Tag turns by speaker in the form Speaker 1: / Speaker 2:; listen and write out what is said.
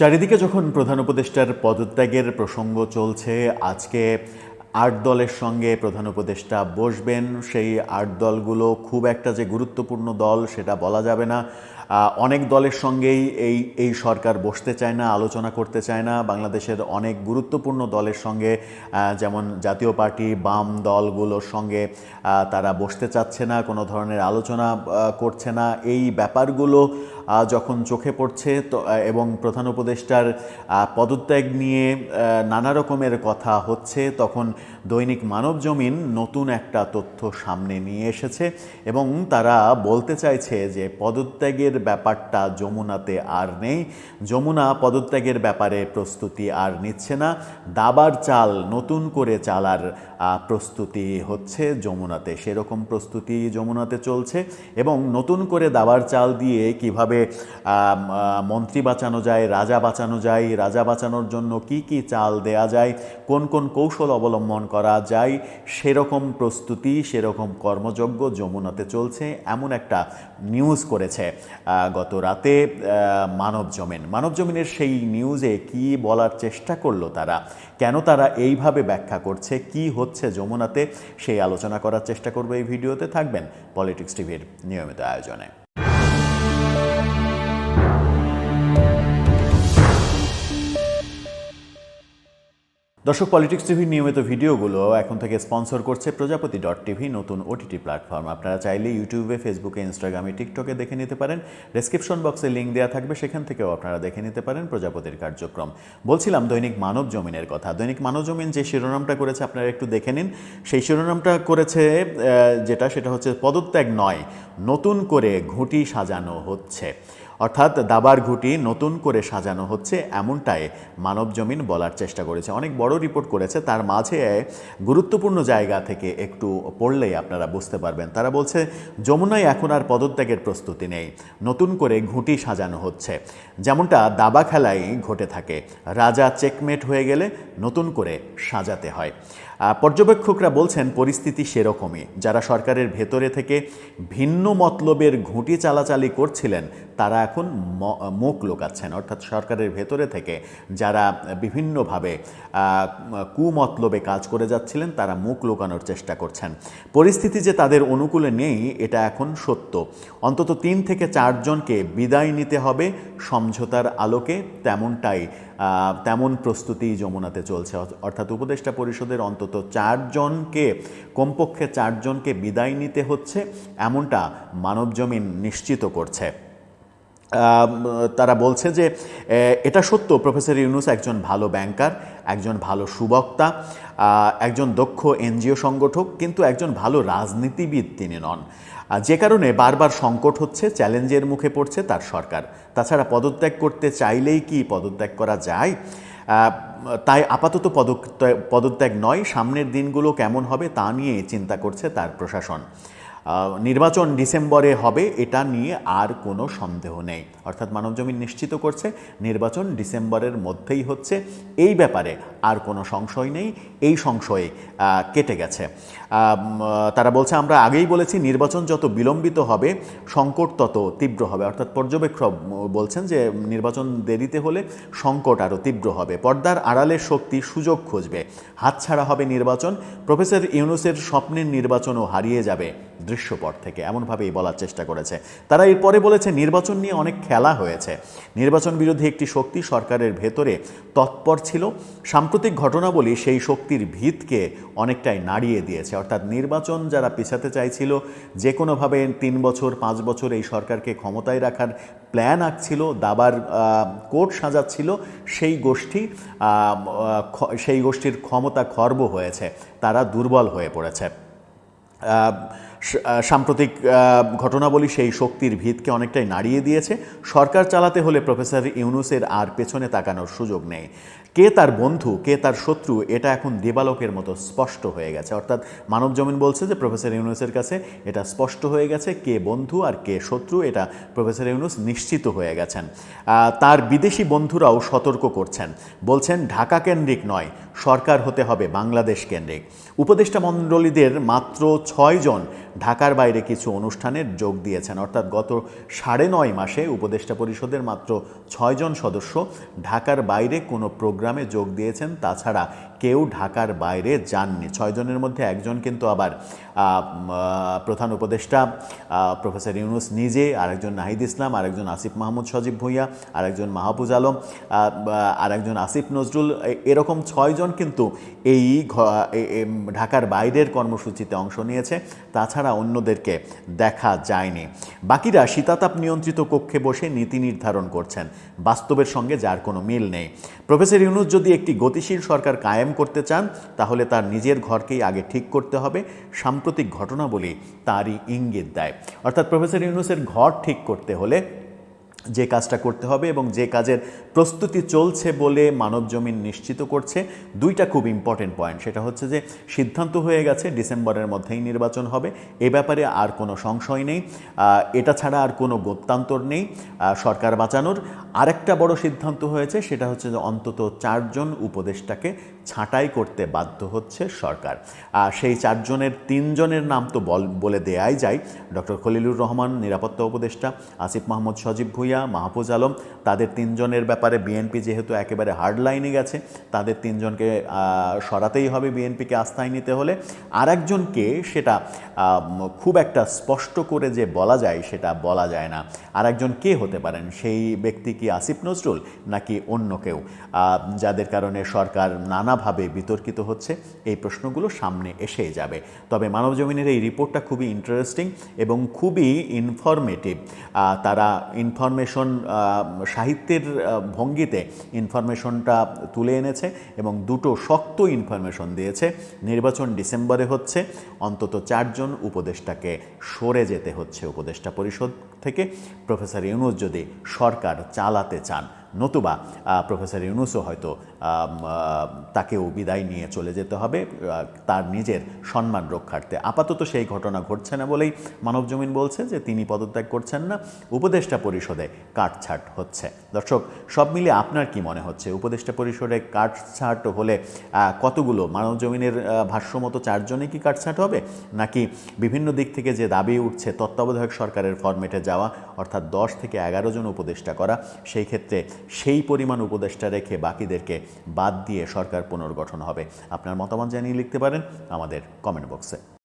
Speaker 1: চারিদিকে যখন প্রধান উপদেষ্টার পদত্যাগের প্রসঙ্গ চলছে, আজকে আট দলের সঙ্গে প্রধান উপদেষ্টা বসবেন। সেই আট দলগুলো খুব একটা যে গুরুত্বপূর্ণ দল সেটা বলা যাবে না। অনেক দলের সঙ্গেই এই এই সরকার বসতে চায় না, আলোচনা করতে চায় না। বাংলাদেশের অনেক গুরুত্বপূর্ণ দলের সঙ্গে যেমন জাতীয় পার্টি, বাম দলগুলোর সঙ্গে তারা বসতে চাচ্ছে না, কোনো ধরনের আলোচনা করছে না। এই ব্যাপারগুলো যখন চোখে পড়ছে, তো এবং প্রধান উপদেষ্টার পদত্যাগ নিয়ে নানা রকমের কথা হচ্ছে, তখন দৈনিক মানব জমিন নতুন একটা তথ্য সামনে নিয়ে এসেছে এবং তারা বলতে চাইছে যে পদত্যাগের ব্যাপারটা যমুনাতে আর নেই। যমুনা পদত্যাগের ব্যাপারে প্রস্তুতি আর নিচ্ছে না। দাবার চাল নতুন করে চালার প্রস্তুতি হচ্ছে যমুনাতে। সেরকম প্রস্তুতি যমুনাতে চলছে এবং নতুন করে দাবার চাল দিয়ে কীভাবে মন্ত্রী বাঁচানো যায়, রাজা বাঁচানো যায়, রাজা বাঁচানোর জন্য কি কি চাল দেয়া যায়, কোন কোন কৌশল অবলম্বন করা যায়, সেরকম প্রস্তুতি, সেরকম কর্মযজ্ঞ যমুনাতে চলছে, এমন একটা নিউজ করেছে গত রাতে মানব জমিন। মানব জমিনের সেই নিউজে কি বলার চেষ্টা করল তারা? কেন তারা এইভাবে ব্যাখ্যা করছে? কি হচ্ছে যমুনাতে? সেই আলোচনা করার চেষ্টা করবে এই ভিডিওতে। থাকবেন পলিটিক্স টিভির নিয়মিত আয়োজনে। দর্শক পলিটিক্স টিভির নিয়মিত ভিডিওগুলো এখন থেকে স্পন্সর করছে প্রজাপতি ডট টিভি নতুন ওটিটি প্ল্যাটফর্ম আপনারা চাইলে ইউটিউবে ফেসবুকে ইনস্টাগ্রামে টিকটকে দেখে নিতে পারেন। ডেসক্রিপশন বক্সে লিঙ্ক দেওয়া থাকবে, সেখান থেকেও আপনারা দেখে নিতে পারেন প্রজাপতির কার্যক্রম। বলছিলাম দৈনিক মানব জমিনের কথা। দৈনিক মানব জমিন যে শিরোনামটা করেছে, আপনারা একটু দেখে নিন। সেই শিরোনামটা করেছে যেটা, সেটা হচ্ছে পদত্যাগ নয়, নতুন করে ঘুঁটি সাজানো হচ্ছে। অর্থাৎ দাবার ঘুটি নতুন করে সাজানো হচ্ছে এমনটাই মানবজমিন বলার চেষ্টা করেছে। অনেক বড় রিপোর্ট করেছে, তার মাঝে গুরুত্বপূর্ণ জায়গা থেকে একটু পড়লেই আপনারা বুঝতে পারবেন। তারা বলছে, যমুনায় এখন আর পদত্যাগের প্রস্তুতি নেই। নতুন করে ঘুঁটি সাজানো হচ্ছে। যেমনটা দাবা খেলায় ঘটে থাকে। রাজা চেকমেট হয়ে গেলে নতুন করে সাজাতে হয়। পর্যবেক্ষকরা বলছেন, পরিস্থিতি সেরকমই। যারা সরকারের ভেতরে থেকে ভিন্ন মতলবের ঘুঁটি চালাচালি করছিলেন তারা এখন মুখ লোকাচ্ছেন, অর্থাৎ সরকারের ভেতরে থেকে যারা বিভিন্নভাবে কুমতলবে কাজ করে যাচ্ছিলেন, তারা মুখ লোকানোর চেষ্টা করছেন। পরিস্থিতি যে তাদের অনুকূলে নেই, এটা এখন সত্য। অন্তত তিন থেকে চারজনকে বিদায় নিতে হবে, সমঝোতার আলোকে তেমনটাই তেমন প্রস্তুতি যমুনাতে চলছে। অর্থাৎ উপদেষ্টা পরিষদের অন্তত চারজনকে কমপক্ষে চারজনকে বিদায় নিতে হচ্ছে, এমনটা মানবজমিন নিশ্চিত করছে। তারা বলছে যে এটা সত্য, প্রফেসর ইউনুস একজন ভালো ব্যাংকার, একজন ভালো সুবক্তা একজন দক্ষ এনজিও সংগঠক, কিন্তু একজন ভালো রাজনীতিবিদ তিনি নন। যে কারণে বারবার সংকট হচ্ছে, চ্যালেঞ্জের মুখে পড়ছে তার সরকার। তাছাড়া পদত্যাগ করতে চাইলেই কি পদত্যাগ করা যায়? তাই আপাতত পদত্যাগ পদত্যাগ নয়, সামনের দিনগুলো কেমন হবে তা নিয়ে চিন্তা করছে তার প্রশাসন। নির্বাচন ডিসেম্বরে হবে, এটা নিয়ে আর কোনো সন্দেহ নেই। অর্থাৎ মানবজমিন নিশ্চিত করছে, নির্বাচন ডিসেম্বরের মধ্যেই হচ্ছে। এই ব্যাপারে আর কোনো সংশয় নেই, এই সংশয়ে কেটে গেছে। তারা বলছে, আমরা আগেই বলেছি, নির্বাচন যত বিলম্বিত হবে, সংকট তত তীব্র হবে। অর্থাৎ পর্যবেক্ষক বলছেন যে, নির্বাচন দেরিতে হলে সংকট আরও তীব্র হবে। পর্দার আড়ালের শক্তি সুযোগ খুঁজবে। হাতছাড়া হবে নির্বাচন। প্রফেসর ইউনুসের স্বপ্নের নির্বাচনও হারিয়ে যাবে। দৃশ্যপট থেকে এমনভাবেই বলার চেষ্টা করেছে। তারা এরপরে বলেছে, নির্বাচন নিয়ে অনেক খেলা হয়েছে। নির্বাচন বিরোধী একটি শক্তি সরকারের ভেতরে তৎপর ছিল। সাম্প্রতিক ঘটনাবলী সেই শক্তির ভিতকে অনেকটাই নাড়িয়ে দিয়েছে। অর্থাৎ নির্বাচন যারা পিছাতে চাইছিল যে কোনোভাবে তিন বছর, পাঁচ বছর এই সরকারকে ক্ষমতায় রাখার প্ল্যান আঁকছিল, দাবার কোর্ট সাজাচ্ছিল, সেই গোষ্ঠী সেই গোষ্ঠীর ক্ষমতা খর্ব হয়েছে। তারা দুর্বল হয়ে পড়েছে। সাম্প্রতিক ঘটনাবলি সেই শক্তির ভিতকে অনেকটাই নাড়িয়ে দিয়েছে। সরকার চালাতে হলে প্রফেসর ইউনুসের আর পেছনে তাকানোর সুযোগ নেই। কে তার বন্ধু, কে তার শত্রু, এটা এখন দেবালোকের মতো স্পষ্ট হয়ে গেছে। অর্থাৎ মানব জমিন বলছে যে প্রফেসর ইউনুসের কাছে এটা স্পষ্ট হয়ে গেছে কে বন্ধু আর কে শত্রু, এটা প্রফেসর ইউনুস নিশ্চিত হয়ে গেছেন। তার বিদেশি বন্ধুরাও সতর্ক করছেন। বলছেন, ঢাকা কেন্দ্রিক নয়, সরকার হতে হবে বাংলাদেশ কেন্দ্রিক। উপদেষ্টা মণ্ডলীদের মাত্র ছয়জন ঢাকার বাইরে কিছু অনুষ্ঠানের যোগ দিয়েছেন। অর্থাৎ গত সাড়ে নয় মাসে উপদেষ্টা পরিষদের মাত্র ছয়জন সদস্য ঢাকার বাইরে কোনো প্রোগ্রামে যোগ দিয়েছেন। তাছাড়া কেউ ঢাকার বাইরে যাননি। ছয়জনের মধ্যে একজন কিন্তু আবার প্রধান উপদেষ্টা প্রফেসর ইউনুস নিজে, আরেকজন নাহিদ ইসলাম, আরেকজন আসিফ মাহমুদ সজীব ভুঁইয়া, আরেকজন মাহবুজ আলম আরেকজন আসিফ নজরুল এরকম ছয়জন কিন্তু এই ঢাকার বাইরের কর্মসূচিতে অংশ নিয়েছে। তাছাড়া অন্যদেরকে দেখা যায়নি। বাকিরা শীতাতাপ নিয়ন্ত্রিত কক্ষে বসে নীতি নির্ধারণ করছেন। বাস্তবের সঙ্গে যার কোনো মিল নেই। প্রফেসর ইউনুস যদি একটি গতিশীল সরকার কায়েম করতে চান, তাহলে তার নিজের ঘরকেই আগে ঠিক করতে হবে, সাম্প্রতিক ঘটনাবলী তারই ইঙ্গিত দেয়। অর্থাৎ প্রফেসর ইউনুসের ঘর ঠিক করতে হলে যে কাজটা করতে হবে এবং যে কাজের প্রস্তুতি চলছে বলে মানব জমিন নিশ্চিত করছে, দুইটা খুব ইম্পর্টেন্ট পয়েন্ট সেটা হচ্ছে যে, সিদ্ধান্ত হয়ে গেছে, ডিসেম্বরের মধ্যেই নির্বাচন হবে। এ ব্যাপারে আর কোনো সংশয় নেই। এটা ছাড়া আর কোনো গত্যান্তর নেই। সরকার বাঁচানোর আরেকটা বড় সিদ্ধান্ত হয়েছে, সেটা হচ্ছে যে, অন্তত চারজন উপদেষ্টাকে ছাঁটাই করতে বাধ্য হচ্ছে সরকার। সেই চারজনের তিনজনের নাম তো বল দেয়াই যায়। ডক্টর খলিলুর রহমান, নিরাপত্তা উপদেষ্টা, আসিফ মাহমুদ সজীব ভুইয়া মাহফুজ আলম, তাদের তিনজনের ব্যাপারে বিএনপি যেহেতু একেবারে হার্ড লাইনে গেছে তাদের তিনজনকে সরাতেই হবে বিএনপিকে আস্থায় নিতে হলে। আরেকজনকে সেটা খুব একটা স্পষ্ট করে যে বলা যায়, সেটা বলা যায় না। আর একজন কে হতে পারেন? সেই ব্যক্তি কি আসিফ নজরুল, নাকি অন্য কেউ? যাদের কারণে সরকার নানাভাবে বিতর্কিত হচ্ছে, এই প্রশ্নগুলো সামনে এসেই যাবে। তবে মানবজমিনের এই রিপোর্টটা খুবই ইন্টারেস্টিং এবং খুবই ইনফরমেটিভ তারা ইনফরমেশন সাহিত্যের ভঙ্গিতে ইনফরমেশনটা তুলে এনেছে এবং দুটো শক্ত ইনফরমেশন দিয়েছে। নির্বাচন ডিসেম্বরে হচ্ছে, অন্তত চারজন উপদেষ্টাকে সরে যেতে হচ্ছে উপদেষ্টা পরিষদ থেকে। প্রফেসর ইউনুস যদি সরকার চালাতে চান নতুবা প্রফেসর ইউনুসও হয়তো তাকেও বিদায় নিয়ে চলে যেতে হবে তার নিজের সম্মান রক্ষার্থে। আপাতত সেই ঘটনা ঘটছে না বলেই মানবজমিন বলছে যে তিনি পদত্যাগ করছেন না, উপদেষ্টা পরিষদে কাটছাট হচ্ছে। দর্শক, সব মিলে আপনার কি মনে হচ্ছে? উপদেষ্টা পরিষদে কাটছাট হলে কতগুলো মানবজমিনের ভাষ্যমতো চারজনে কি কাটছাট হবে? নাকি বিভিন্ন দিক থেকে যে দাবি উঠছে তত্ত্বাবধায়ক সরকারের ফরম্যাটে যাওয়া, অর্থাৎ দশ থেকে এগারো জন উপদেষ্টা করা, সেই ক্ষেত্রে সেই পরিমাণ উপদেষ্টা রেখে বাকিদেরকে বাদ দিয়ে সরকার পুনর্গঠন হবে। আপনার মতামত জানিয়ে লিখতে পারেন আমাদের কমেন্ট বক্সে